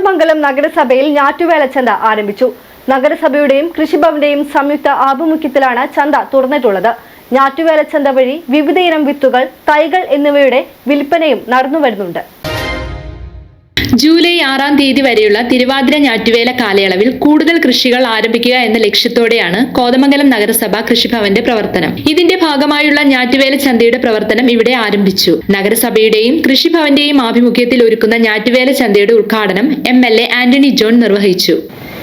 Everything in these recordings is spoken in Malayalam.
കോതമംഗലം നഗരസഭയിൽ ഞാറ്റുവേല ചന്ത ആരംഭിച്ചു. നഗരസഭയുടെയും കൃഷിഭവന്റെയും സംയുക്ത ആഭിമുഖ്യത്തിലാണ് ചന്ത തുറന്നിട്ടുള്ളത്. ഞാറ്റുവേല ചന്ത വഴി വിവിധയിനം വിത്തുകൾ തൈകൾ എന്നിവയുടെ വിൽപ്പനയും നടന്നുവരുന്നുണ്ട്. ജൂലൈ ആറാം തീയതി വരെയുള്ള തിരുവാതിര ഞാറ്റുവേല കാലയളവിൽ കൂടുതൽ കൃഷികൾ ആരംഭിക്കുക എന്ന ലക്ഷ്യത്തോടെയാണ് കോതമംഗലം നഗരസഭ കൃഷിഭവന്റെ പ്രവർത്തനം. ഇതിന്റെ ഭാഗമായുള്ള ഞാറ്റുവേല ചന്തയുടെ പ്രവർത്തനം ഇവിടെ ആരംഭിച്ചു. നഗരസഭയുടെയും കൃഷിഭവന്റെയും ആഭിമുഖ്യത്തിൽ ഒരുക്കുന്ന ഞാറ്റുവേല ചന്തയുടെ ഉദ്ഘാടനം M L A Antony John നിർവഹിച്ചു.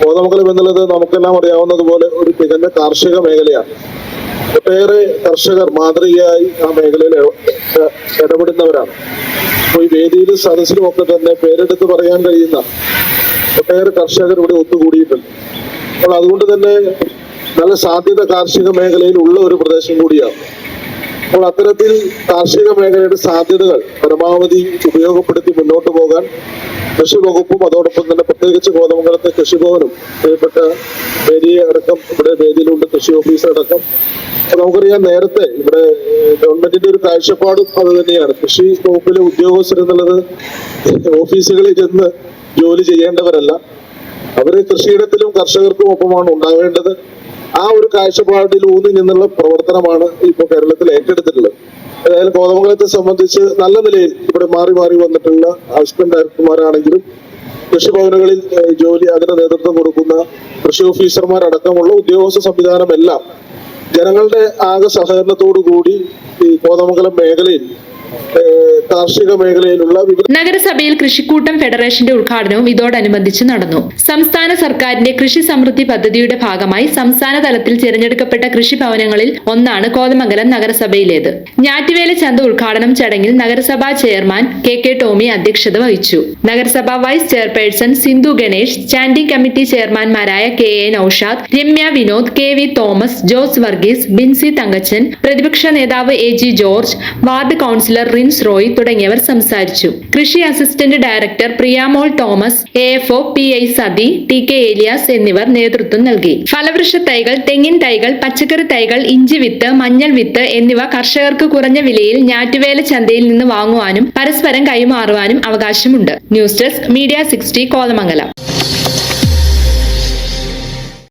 കോതമംഗലം എന്നുള്ളത് നമുക്കെല്ലാം അറിയാവുന്നതുപോലെ ഒരു തികഞ്ഞ കാർഷിക മേഖലയാണ്. ഒട്ടേറെ കർഷകർ മാതൃകയായി ആ മേഖലയിൽ ഇട- ഇടപെടുന്നവരാണ്. അപ്പോൾ ഈ വേദിയിലും സദസ്സിലും ഒക്കെ തന്നെ പേരെടുത്ത് പറയാൻ കഴിയുന്ന ഒട്ടേറെ കർഷകർ ഇവിടെ ഒത്തുകൂടിയിട്ടുണ്ട്. അപ്പോൾ അതുകൊണ്ട് തന്നെ നല്ല സാധ്യത കാർഷിക മേഖലയിൽ ഉള്ള ഒരു പ്രദേശം കൂടിയാണ്. അപ്പോൾ അത്തരത്തിൽ കാർഷിക മേഖലയുടെ സാധ്യതകൾ പരമാവധി ഉപയോഗപ്പെടുത്തി മുന്നോട്ട് പോകാൻ കൃഷി വകുപ്പും അതോടൊപ്പം തന്നെ പ്രത്യേകിച്ച് കോതമംഗലത്തെ കൃഷിഭവനും പ്രിയപ്പെട്ട വേദിയെ അടക്കം ഇവിടെ വേദിയിലുണ്ട് കൃഷി ഓഫീസർ അടക്കം. നമുക്കറിയാം നേരത്തെ ഇവിടെ ഗവൺമെന്റിന്റെ ഒരു കാഴ്ചപ്പാടും അത് തന്നെയാണ്. കൃഷി വകുപ്പിലെ ഉദ്യോഗസ്ഥർ എന്നുള്ളത് ഓഫീസുകളിൽ ചെന്ന് ജോലി ചെയ്യേണ്ടവരല്ല. അവർ കൃഷിയിടത്തിലും കർഷകർക്കും ഒപ്പമാണ് ഉണ്ടാവേണ്ടത് ആ ഒരു കാഴ്ചപ്പാടിൽ ഊന്നി നിന്നുള്ള പ്രവർത്തനമാണ് ഇപ്പൊ കേരളത്തിൽ ഏറ്റെടുത്തിട്ടുള്ളത്. ഏതായാലും കോതമംഗലത്തെ സംബന്ധിച്ച് നല്ല നിലയിൽ ഇവിടെ മാറി മാറി വന്നിട്ടുള്ള അസിസ്റ്റന്റ് ഡയറക്ടർമാരാണെങ്കിലും കൃഷിഭവനുകളിൽ ജോലി അതിന് നേതൃത്വം കൊടുക്കുന്ന കൃഷി ഓഫീസർമാരടക്കമുള്ള ഉദ്യോഗസ്ഥ സംവിധാനമെല്ലാം ജനങ്ങളുടെ ആകെ സഹകരണത്തോടു കൂടി ഈ കോതമംഗലം മേഖലയിൽ നഗരസഭയിൽ കൃഷിക്കൂട്ടം ഫെഡറേഷന്റെ ഉദ്ഘാടനവും ഇതോടനുബന്ധിച്ച് നടന്നു. സംസ്ഥാന സർക്കാരിന്റെ കൃഷി സമൃദ്ധി പദ്ധതിയുടെ ഭാഗമായി സംസ്ഥാന തലത്തിൽ തിരഞ്ഞെടുക്കപ്പെട്ട കൃഷിഭവനങ്ങളിൽ ഒന്നാണ് കോതമംഗലം നഗരസഭയിലേത്. ഞാറ്റുവേല ചന്ത ഉദ്ഘാടനം ചടങ്ങിൽ നഗരസഭാ ചെയർമാൻ കെ കെ ടോമി അധ്യക്ഷത വഹിച്ചു. നഗരസഭാ vice chairperson Sindhu Ganesh standing committee ചെയർമാൻമാരായ K A Noushad Ramya Vinod K V Thomas Jose Varghese Binsy Thankachan പ്രതിപക്ഷ നേതാവ് A G George ward councillor Rince Roy തുടങ്ങിയവർ സംസാരിച്ചു. കൃഷി assistant director Priyamol Thomas A F O P I Sathi T K Eliyas എന്നിവർ നേതൃത്വം നൽകി. ഫലവൃക്ഷ തൈകൾ തെങ്ങിൻ തൈകൾ പച്ചക്കറി തൈകൾ ഇഞ്ചി വിത്ത് മഞ്ഞൾ വിത്ത് എന്നിവ കർഷകർക്ക് കുറഞ്ഞ വിലയിൽ ഞാറ്റുവേല ചന്തയിൽ നിന്ന് വാങ്ങുവാനും പരസ്പരം കൈമാറുവാനും അവകാശമുണ്ട്. News desk media sixty Kothamangalam.